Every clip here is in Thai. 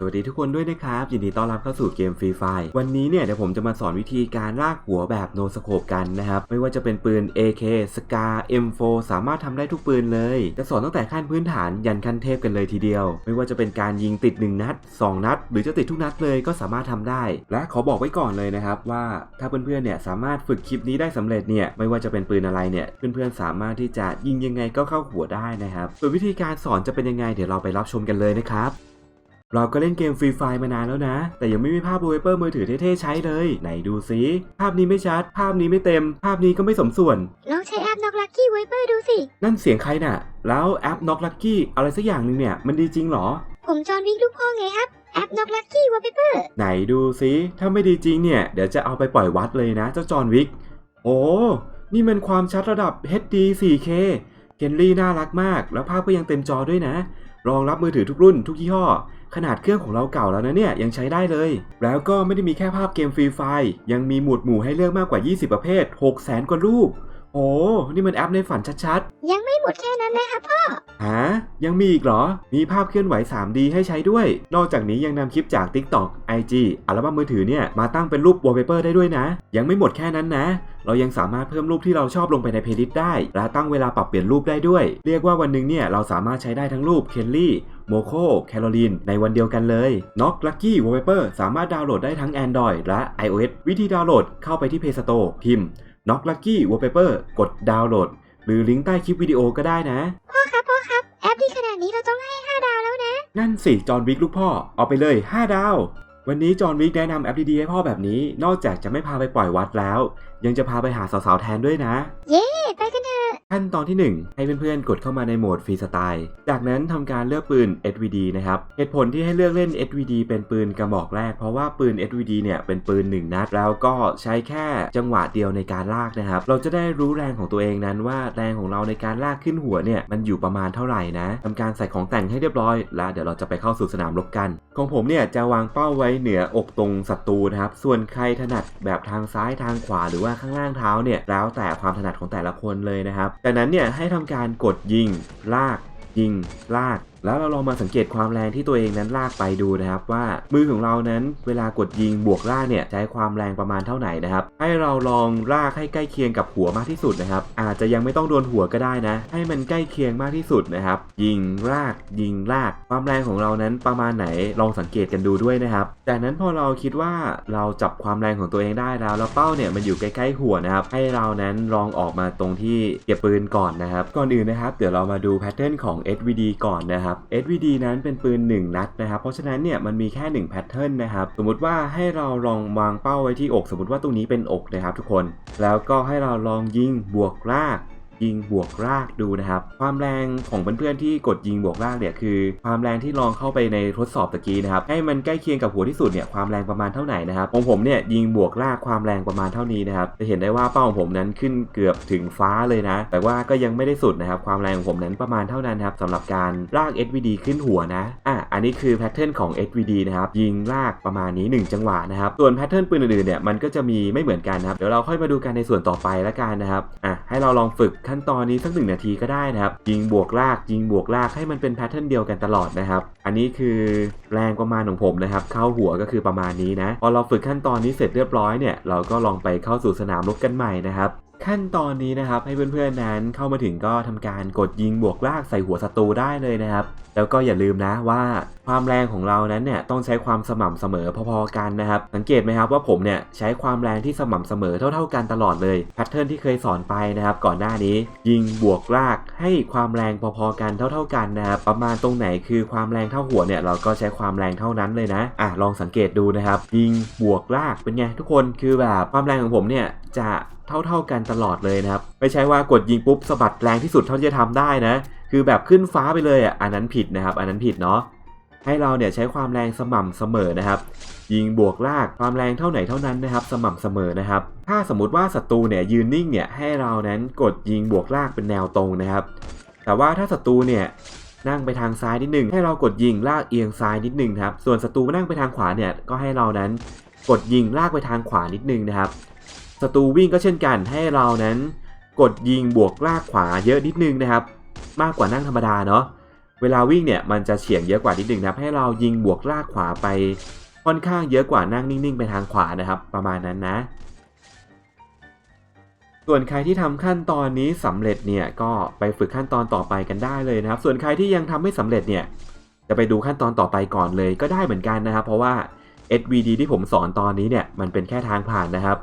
สวัสดีทุกคนด้วยนะครับ ยินดีต้อนรับเข้าสู่เกมฟรีไฟวันนี้เนี่ยเดี๋ยวผมจะมาสอนวิธีการลากหัวแบบโนสโคปกันนะครับ ไม่ว่าจะเป็นปืน AK SCAR M4 สามารถทำได้ทุกปืนเลย จะสอนตั้งแต่ขั้นพื้นฐานยันขั้นเทพกันเลยทีเดียว ไม่ว่าจะเป็นการยิงติด 1 นัด 2 นัด หรือจะติดทุกนัดเลยก็สามารถทำได้ และขอบอกไว้ก่อนเลยนะครับว่าถ้าเพื่อนๆเนี่ยสามารถฝึกคลิปนี้ได้สำเร็จเนี่ยไม่ว่าจะเป็นปืนอะไรเนี่ยเพื่อนๆสามารถที่จะยิงยังไงก็เข้าหัวได้นะครับส่วนวิธีการสอนจะเป็นยังไงเดี๋ยวเราไปรับชมกันเลยนะครับ เราก็เล่นเกมฟรีไฟมานานแล้วนะ แต่ยังไม่มีภาพโวเปอร์มือถือเท่ๆใช้เลย ไหนดูซิ ภาพนี้ไม่ชัด ภาพนี้ไม่เต็ม ภาพนี้ก็ไม่สมส่วน ลองใช้แอปน็อกลักกี้ไวเปอร์ดูสิ นั่นเสียงใครน่ะ แล้วแอป Knock Lucky อะไรสักอย่างหนึ่งเนี่ย มันดีจริงเหรอ ผมจอห์นวิกลูกพ่อไงครับ แอปน็อกลักกี้ไวเปอร์ ไหนดูซิ ถ้าไม่ดีจริงเนี่ย เดี๋ยวจะเอาไปปล่อยวัดเลยนะ เจ้าจอห์นวิก โอ้ นี่มันความชัดระดับ HD 4K เคนลี่น่ารักมาก แล้วภาพก็ยังเต็มจอด้วยนะ รองรับมือถือทุกรุ่นทุกยี่ห้อ ขนาดเครื่องของเราเก่าแล้วนะเนี่ยยังใช้ได้เลย แล้วก็ไม่ได้มีแค่ภาพเกมฟรีไฟยังมีหมวดหมู่ให้เลือกมากกว่า 20 ประเภท 6 0 0 0 0กว่ารูป อ้ นี่มันแอปในฝันชัดยังไม่หมดแค่นั้นนะครับพ่อๆฮะยังมีอีกเหรอ มีภาพเคลื่อนไหว 3D ให้ใช้ด้วย นอกจากนี้ยังนำคลิปจาก TikTok IG อัลบั้มมือถือเนี่ย มาตั้งเป็นรูป wallpaper ได้ด้วยนะ ยังไม่หมดแค่นั้นนะ เรายังสามารถเพิ่มรูปที่เราชอบลงไปในเพลย์ลิสต์ได้ และตั้งเวลาปรับเปลี่ยนรูปได้ด้วย เรียกว่าวันหนึ่งเนี่ยเราสามารถใช้ได้ทั้งรูปเคนลี่ โมโคแคโรลีน ในวันเดียวกันเลย Knock Lucky Wallpaper สามารถดาวน์โหลดได้ทั้ง Android และ iOS วิธีดาวน์โหลดเข้าไปที่ Play Store พิมพ์ Knock Lucky Wallpaper กดดาวน์โหลด หรือลิงก์ใต้คลิปวิดีโอก็ได้นะ พ่อครับพ่อครับ แอปดีขนาดนี้เราต้องให้ 5 ดาวแล้วนะ นั่นสิ จอห์นวิกลูกพ่อ เอาไปเลย 5 ดาว วันนี้จอห์นวิกแนะนำแอปดีๆให้พ่อแบบนี้ นอกจากจะไม่พาไปปล่อยวัดแล้ว ยังจะพาไปหาสาวๆแทนด้วยนะ เย้ ไปกันเถอะ ขั้นตอนที่ 1 ให้เพื่อนๆ กดเข้ามาในโหมดฟรีสไตล์ จากนั้นทำการเลือกปืน SVD นะครับ เหตุผลที่ให้เลือกเล่น SVD เป็นปืนกระบอกแรก เพราะว่าปืน SVD เนี่ยเป็นปืน 1 นัด แล้วก็ใช้แค่จังหวะเดียวในการลากนะครับ เราจะได้รู้แรงของตัวเองนั้นว่าแรงของเราในการลากขึ้นหัวเนี่ยมันอยู่ประมาณเท่าไหร่นะทำการใส่ของแต่งให้เรียบร้อย แล้วเดี๋ยวเราจะไปเข้าสู่สนามรบกัน ของผมเนี่ยจะวางเป้าไว้เหนืออกตรงศัตรูนะครับ ส่วนใครถนัดแบบทางซ้ายทางขวาหรือว่าข้างล่างเท้าเนี่ยแล้วแต่ความถนัดของแต่ละคนเลยนะครับจากนั้นเนี่ยให้ทำการกดยิงลากยิงลากแล้วเราลองมาสังเกตความแรงที่ตัวเองนั้นลากไปดูนะครับ ว่ามือของเรานั้นเวลากดยิงบวกลากเนี่ยใช้ความแรงประมาณเท่าไหร่นะครับ ให้เราลองลากให้ใกล้เคียงกับหัวมากที่สุดนะครับ อาจจะยังไม่ต้องโดนหัวก็ได้นะ ให้มันใกล้เคียงมากที่สุดนะครับ ยิงลาก ยิงลาก ความแรงของเรานั้นประมาณไหนลองสังเกตกันดูด้วยนะครับ จากนั้นพอเราคิดว่าเราจับความแรงของตัวเองได้แล้วแล้วเป้าเนี่ยมันอยู่ใกล้ๆหัวนะครับ ให้เรานั้นลองออกมาตรงที่เก็บปืนก่อนนะครับ ก่อนอื่นนะครับ เดี๋ยวเรามาดูแพทเทิร์นของ SVD ก่อนนะครับ SVD นั้นเป็นปืน 1 นัดนะครับ เพราะฉะนั้นเนี่ยมันมีแค่ 1 แพทเทิร์นนะครับ สมมติว่าให้เราลองวางเป้าไว้ที่อก สมมติว่าตรงนี้เป็นอกนะครับทุกคน แล้วก็ให้เราลองยิงบวกลาก ยิงบวกรากดูนะครับ ความแรงของเพื่อนๆที่กดยิงบวกรากเนี่ยคือ ความแรงที่ลองเข้าไปในทดสอบตะกี้นะครับ ให้มันใกล้เคียงกับหัวที่สุดเนี่ยความแรงประมาณเท่าไหร่นะครับของผมเนี่ยยิงบวกรากความแรงประมาณเท่านี้นะครับจะเห็นได้ว่าเป้าของผมนั้นขึ้นเกือบถึงฟ้าเลยนะ แต่ว่าก็ยังไม่ได้สุดนะครับความแรงของผมนั้นประมาณเท่านั้นครับสำหรับการลาก SVD ขึ้นหัวนะอะอันนี้คือแพทเทิร์นของ SVD นะครับยิงลากประมาณนี้ 1 จังหวะนะครับส่วนแพทเทิร์นปืนอื่นๆเนี่ยมันก็จะมีไม่เหมือนกันครับเดี๋ยวเราค่อยมาดูกันในส่วนต่อไปละกันนะครับอะให้เราลองฝึกขั้นตอนนี้สักหนึ่งนาทีก็ได้นะครับ ยิงบวกลากยิงบวกลากให้มันเป็นแพทเทิร์นเดียวกันตลอดนะครับ อันนี้คือแรงประมาณของผมนะครับ เข้าหัวก็คือประมาณนี้นะพอเราฝึกขั้นตอนนี้เสร็จเรียบร้อยเนี่ยเราก็ลองไปเข้าสู่สนามรบกันใหม่นะครับขั้นตอนนี้นะครับให้เพื่อนๆนั้นเข้ามาถึงก็ทำการกดยิงบวกลากใส่หัวศัตรูได้เลยนะครับ แล้วก็อย่าลืมนะว่า ความแรงของเรานั้นเนี่ยต้องใช้ความสม่ำเสมอพอๆกันนะครับ สังเกตไหมครับว่าผมเนี่ยใช้ความแรงที่สม่ำเสมอเท่าๆกันตลอดเลยแพทเทิร์นที่เคยสอนไปนะครับ ก่อนหน้านี้ ยิงบวกลากให้ความแรงพอๆกันเท่า ๆกันนะครับประมาณตรงไหนคือความแรงเท่าหัวเนี่ยเราก็ใช้ความแรงเท่านั้นเลยนะอะลองสังเกตดูนะครับ ยิงบวกลากเป็นไงทุกคนคือแบบความแรงของผมเนี่ยจะเท่าๆกันตลอดเลยนะครับ ไม่ใช่ว่ากดยิงปุ๊บสะบัดแรงที่สุดเท่าที่จะทำได้นะ คือแบบขึ้นฟ้าไปเลยอะอันนั้นผิดนะครับ อันนั้นผิดเนาะ ให้เราเนี่ยใช้ความแรงสม่ำเสมอนะครับ ยิงบวกลากความแรงเท่าไหนเท่านั้นนะครับ สม่ำเสมอนะครับ ถ้าสมมติว่าศัตรูเนี่ยยืนนิ่งเนี่ยให้เรานั้นกดยิงบวกลากเป็นแนวตรงนะครับ แต่ว่าถ้าศัตรูเนี่ยนั่งไปทางซ้ายนิดหนึ่งให้เรากดยิงลากเอียงซ้ายนิดหนึ่งครับ ส่วนศัตรูนั่งไปทางขวาเนี่ยก็ให้เรานั้นกดยิงลากไปทางขวานิดนึงนะครับศัตรูวิ่งก็เช่นกันให้เรานั้น กดยิงบวกลากขวาเยอะนิดนึงนะครับ มากกว่านั่งธรรมดาเนาะ เวลาวิ่งเนี่ยมันจะเฉียงเยอะกว่านิดนึงนะครับให้เรายิงบวกลากขวาไปค่อนข้างเยอะกว่านั่งนิ่งๆ ไปทางขวานะครับ ประมาณนั้นนะ ส่วนใครที่ทำขั้นตอนนี้สำเร็จเนี่ยก็ไปฝึกขั้นตอนต่อไปกันได้เลยนะครับ ส่วนใครที่ยังทำไม่สำเร็จเนี่ยจะไปดูขั้นตอนต่อไปก่อนเลยก็ได้เหมือนกันนะครับ เพราะว่า SVD ที่ผมสอนตอนนี้เนี่ยมันเป็นแค่ทางผ่านนะครับ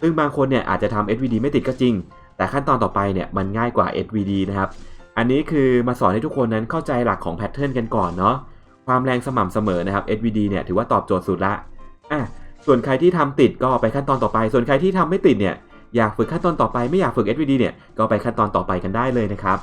ซึ่งบางคนเนี่ยอาจจะทำ SVD ไม่ติดก็จริง แต่ขั้นตอนต่อไปเนี่ยมันง่ายกว่า SVD นะครับ อันนี้คือมาสอนให้ทุกคนนั้นเข้าใจหลักของแพทเทิร์นกันก่อนเนาะความแรงสม่ำเสมอนะครับ SVD เนี่ยถือว่าตอบโจทย์สุดละอะส่วนใครที่ทำติดก็ไปขั้นตอนต่อไป ส่วนใครที่ทำไม่ติดเนี่ยอยากฝึกขั้นตอนต่อไปไม่อยากฝึก SVD เนี่ยก็ไปขั้นตอนต่อไปกันได้เลยนะครับ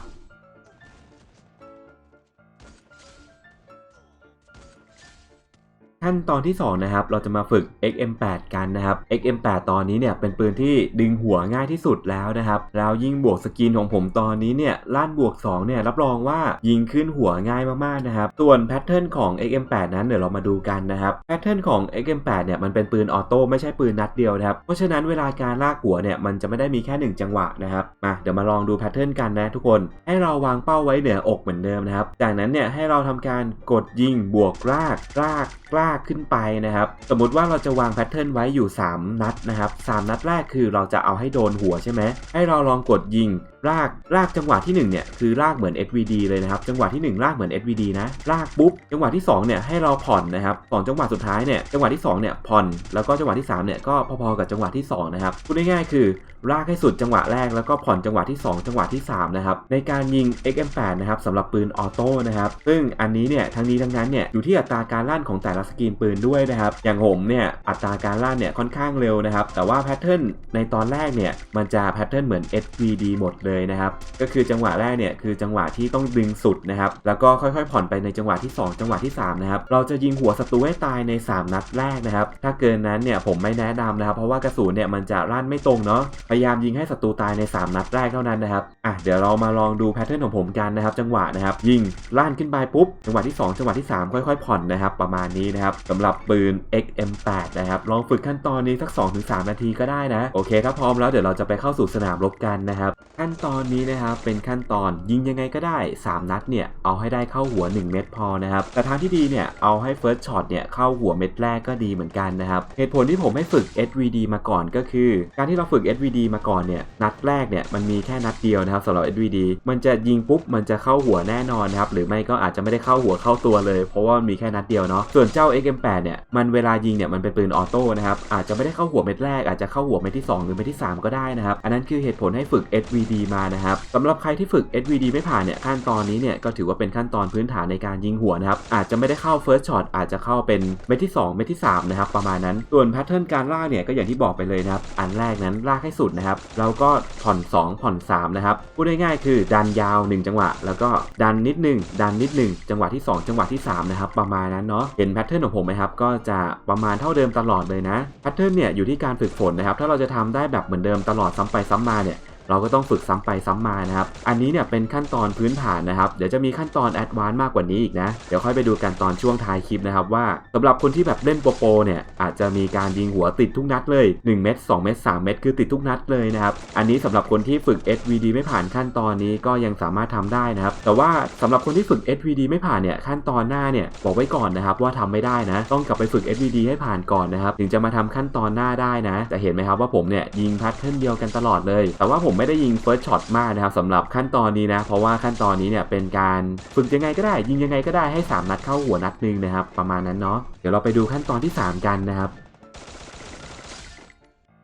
ขั้นตอนที่2นะครับเราจะมาฝึก XM8 กันนะครับ XM8 ตอนนี้เนี่ยเป็นปืนที่ดึงหัวง่ายที่สุดแล้วนะครับแล้วยิ่งบวกสกินของผมตอนนี้เนี่ยล้านบวก2เนี่ยรับรองว่ายิงขึ้นหัวง่ายมากๆนะครับส่วนแพทเทิร์นของ XM8 นั้นเดี๋ยวเรามาดูกันนะครับแพทเทิร์นของ XM8 เนี่ยมันเป็นปืนออโต้ไม่ใช่ปืนนัดเดียวนะครับเพราะฉะนั้นเวลาการลากหัวเนี่ยมันจะไม่ได้มีแค่ 1 จังหวะนะครับมาเดี๋ยวมาลองดูแพทเทิร์นกันนะทุกคนให้เราวางเป้าไว้เหนืออกเหมือนเดิมนะครับจากนั้นเนี่ยให้เราทำการกดยิงบวกลากลากลากขึ้นไปนะครับ สมมติว่าเราจะวางแพทเทิร์นไว้อยู่ 3 นัดนะครับ 3 นัดแรกคือเราจะเอาให้โดนหัวใช่ไหม ให้เราลองกดยิงลากลากจังหวะที่ 1 เนี่ยคือลากเหมือน SVD เลยนะครับ จังหวะที่ 1 ลากเหมือน SVD นะ ลากปุ๊บ จังหวะที่ 2 เนี่ยให้เราผ่อนนะครับสองจังหวะสุดท้ายเนี่ยจังหวะที่ 2 เนี่ยผ่อน แล้วก็จังหวะที่ 3 เนี่ยก็พอๆกับจังหวะที่ 2 นะครับพูดง่ายๆคือลากให้สุดจังหวะแรกแล้วก็ผ่อนจังหวะที่ 2 จังหวะที่ 3 นะครับ ในการยิง XM8 นะครับสำหรับปืนออโต้นะครับซึ่งอันนี้เนี่ยทั้งนี้ทั้งนั้นเนี่ยอยู่ที่อัตราการลั่นของแต่ละสกรีนปืนด้วยนะครับ อย่างผมเนี่ยอัตราการลั่นเนี่ยค่อนข้างเร็วนะครับ แต่ว่าแพทเทิร์นในตอนแรกเนี่ยมันจะแพทเทิร์นเหมือน SVD หมดเลยนะครับ ก็คือจังหวะแรกเนี่ยคือจังหวะที่ต้องดึงสุดนะครับ แล้วก็ค่อยๆ ผ่อนไปในจังหวะที่ 2 จังหวะที่3นะครับ เราจะยิงหัวศัตรูให้ตายใน 3 นัดแรกนะครับ ถ้าเกินนั้นเนี่ยผมไม่แนะนำนะครับ เพราะว่ากระสุนเนี่ยมันจะลั่นไม่ตรงเนาะ พยายามยิงให้ศัตรูตายใน 3 นัดแรกเท่านั้นนะครับ อะเดี๋ยวเรามาลองดูแพทเทิร์นของผมกันนะครับ จังหวะนะครับ ยิงลั่นขึ้นไปปุ๊บ จังหวะที่ 2 จังหวะที่ 3 ค่อยๆ ผ่อนนะครับ ประมาณนี้นะครับสำหรับปืน XM8 นะครับ ลองฝึกขั้นตอนนี้สัก 2-3 นาทีก็ได้นะ โอเค ถ้าพร้อมแล้วเดี๋ยวเราจะไปเข้าสู่สนามรบกันนะครับ ขั้นตอนนี้นะครับเป็นขั้นตอนยิงยังไงก็ได้ 3 นัดเนี่ย เอาให้ได้เข้าหัว 1 เม็ดพอนะครับ แต่ทางที่ดีเนี่ยเอาให้ first shot เนี่ยเข้าหัวเม็ดแรกก็ดีเหมือนกันนะครับ เหตุผลที่ผมให้ฝึก SVD มาก่อนก็คือ การที่เราฝึก SVD มาก่อนเนี่ยนัดแรกเนี่ยมันมีแค่นัดเดียวนะครับสำหรับ SVD มันจะยิงปุ๊บมันจะเข้าหัวแน่นอนนะครับหรือไม่ก็อาจจะไม่ได้เข้าหัวเข้าตัวเลย เพราะว่ามันมีแค่นัดเดียวเนาะส่วนเจ้า XM8 เนี่ยมันเวลายิงเนี่ยมันเป็นปืนออโต้นะครับอาจจะไม่ได้เข้าหัวเม็ดแรกอาจจะเข้าหัวเม็ดที่สองหรือเม็ดที่สามก็ได้นะครับ อันนั้นคือเหตุผลให้ฝึก SVD มานะครับสำหรับใครที่ฝึก SVD ไม่ผ่านเนี่ยขั้นตอนนี้เนี่ยก็ถือว่าเป็นขั้นตอนพื้นฐานในการยิงหัวนะครับอาจจะไม่ได้เข้า first shot อาจจะเข้าเป็นเม็ดที่สองเม็ดที่สามนะครับประมาณนั้นส่วนแพทเทิร์นการลากเนี่ยก็อย่างที่บอกไปเลยนะครับอันแรกนั้นลากให้สุดนะครับแล้วก็ผ่อน 2 ผ่อน3นะครับพูดง่ายๆคือดันยาว 1 จังหวะ แล้วก็ดันนิดหนึ่งดันนิดหนึ่งจังหวะที่ 2 จังหวะที่3นะครับประมาณนั้นเนาะเห็นแพทเทิร์นของผมไหมครับก็จะประมาณเท่าเดิมตลอดเลยนะแพทเทิร์นเนี่ยอยู่ที่การฝึกฝนนะครับ ถ้าเราจะทำได้แบบเหมือนเดิมตลอดซ้ำไปซ้ำมาเนี่ย เราก็ต้องฝึกซ้ำไปซ้ำมานะครับ อันนี้เนี่ยเป็นขั้นตอนพื้นฐานนะครับ เดี๋ยวจะมีขั้นตอนแอดวานซ์มากกว่านี้อีกนะ เดี๋ยวค่อยไปดูกันตอนช่วงท้ายคลิปนะครับว่าสำหรับคนที่แบบเล่นโปโปเนี่ยอาจจะมีการยิงหัวติดทุกนัดเลย 1 เม็ด2เม็ด3เม็ดคือติดทุกนัดเลยนะครับ อันนี้สำหรับคนที่ฝึก SVD ไม่ผ่านขั้นตอนนี้ก็ยังสามารถทำได้นะครับ แต่ว่าสำหรับคนที่ฝึก SVD ไม่ผ่านเนี่ยขั้นตอนหน้าเนี่ยบอกไว้ก่อนนะครับว่าทำไม่ได้นะ ต้องกลับไปฝึก SVD ให้ผ่านก่อนนะครับถึงจะมาทำขั้นตอนหน้าได้นะแต่เห็นไหมครับว่าผมเนี่ยยิงแพทเทิร์นเดียวกันตลอดเลย แต่ว่าผมไม่ได้ยิงเฟิร์สช็อตมากนะครับสำหรับขั้นตอนนี้นะ เพราะว่าขั้นตอนนี้เนี่ยเป็นการฝึกยังไงก็ได้ ยิงยังไงก็ได้ให้ 3 นัดเข้าหัวนัดหนึ่งนะครับ ประมาณนั้นเนาะเดี๋ยวเราไปดูขั้นตอนที่ 3 กันนะครับ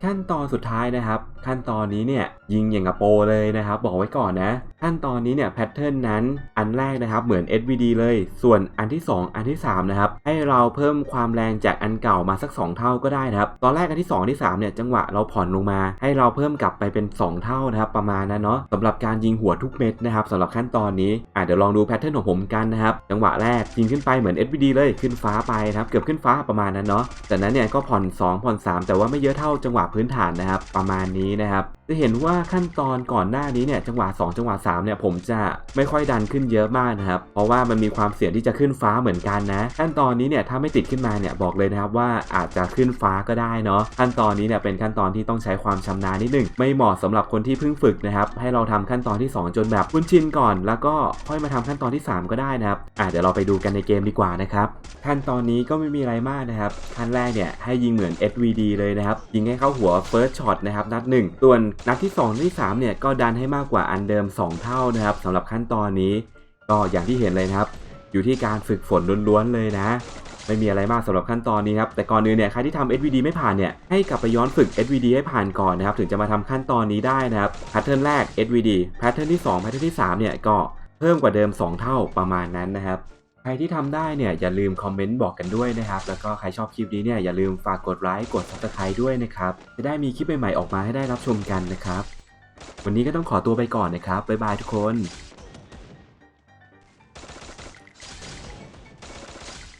ขั้นตอนสุดท้ายนะครับขั้นตอนนี้เนี่ยยิงอย่างกับโปรเลยนะครับ บอกไว้ก่อนนะ ขั้นตอนนี้เนี่ยแพทเทิร์นนั้นอันแรกนะครับเหมือน SVD เลย ส่วนอันที่ 2 อันที่ 3 นะครับ ให้เราเพิ่มความแรงจากอันเก่ามาสัก 2 เท่าก็ได้นะครับ ตอนแรกอันที่2อันที่ 3 เนี่ยจังหวะเราผ่อนลงมา ให้เราเพิ่มกลับไปเป็น 2 เท่านะครับประมาณนั้นเนาะสำหรับการยิงหัวทุกเม็ดนะครับสำหรับขั้นตอนนี้อะเดี๋ยวลองดูแพทเทิร์นของผมกันนะครับจังหวะแรกยิงขึ้นไปเหมือน SVD เลยขึ้นฟ้าไปนะครับเกือบขึ้นฟ้าประมาณนั้นเนาะจากนั้นเนี่ยก็ผ่อน 2 ผ่อน 3 แต่ว่าไม่เยอะเท่าจังหวะพื้นฐานนะครับประมาณนี้นี้นะครับ จะเห็นว่าขั้นตอนก่อนหน้านี้เนี่ยจังหวะ 2 จังหวะ3เนี่ยผมจะไม่ค่อยดันขึ้นเยอะมากนะครับ เพราะว่ามันมีความเสี่ยงที่จะขึ้นฟ้าเหมือนกันนะ ขั้นตอนนี้เนี่ยถ้าไม่ติดขึ้นมาเนี่ยบอกเลยนะครับว่าอาจจะขึ้นฟ้าก็ได้เนาะขั้นตอนนี้เนี่ยเป็นขั้นตอนที่ต้องใช้ความชำนาญนิดหนึงไม่เหมาะสำหรับคนที่เพิ่งฝึกนะครับให้เราทำขั้นตอนที่ 2 จนแบบคุ้นชินก่อน แล้วก็ค่อยมาทำขั้นตอนที่ 3 ก็ได้นะครับอะเดี๋ยวเราไปดูกันในเกมดีกว่านะครับขั้นตอนนี้ก็ไม่มีอะไรมากนะครับขั้นแรกเนี่ยให้ยิงเหมือน SVD เลยนะครับยิงให้เข้าหัว first shot นะครับนัด1ส่วนนัดที่2ที่3เนี่ยก็ดันให้มากกว่าอันเดิม 2 เท่านะครับสำหรับขั้นตอนนี้ ก็อย่างที่เห็นเลยนะครับ อยู่ที่การฝึกฝนล้วนๆเลยนะ ไม่มีอะไรมากสำหรับขั้นตอนนี้ครับแต่ก่อนอื่นเนี่ยใครที่ทำ SVD ไม่ผ่านเนี่ยให้กลับไปย้อนฝึก SVD ให้ผ่านก่อนนะครับถึงจะมาทำขั้นตอนนี้ได้นะครับแพทเทิร์นแรก SVD แพทเทิร์นที่2แพทเทิร์นที่3เนี่ยก็เพิ่มกว่าเดิม 2 เท่าประมาณนั้นนะครับ รที่ทำได้เนี่ยอย่าลืมคอมเมนต์บอกกันด้วยนะครับ แล้วก็ใครชอบคลิปนี้เนี่ยอย่าลืมฝากกดไลค์กดซับสไครต์ด้วยนะครับ จะได้มีคลิปใหม่ๆออกมาให้ได้รับชมกันนะครับ วันนี้ก็ต้องขอตัวไปก่อนนะครับบ๊ายบายทุกคน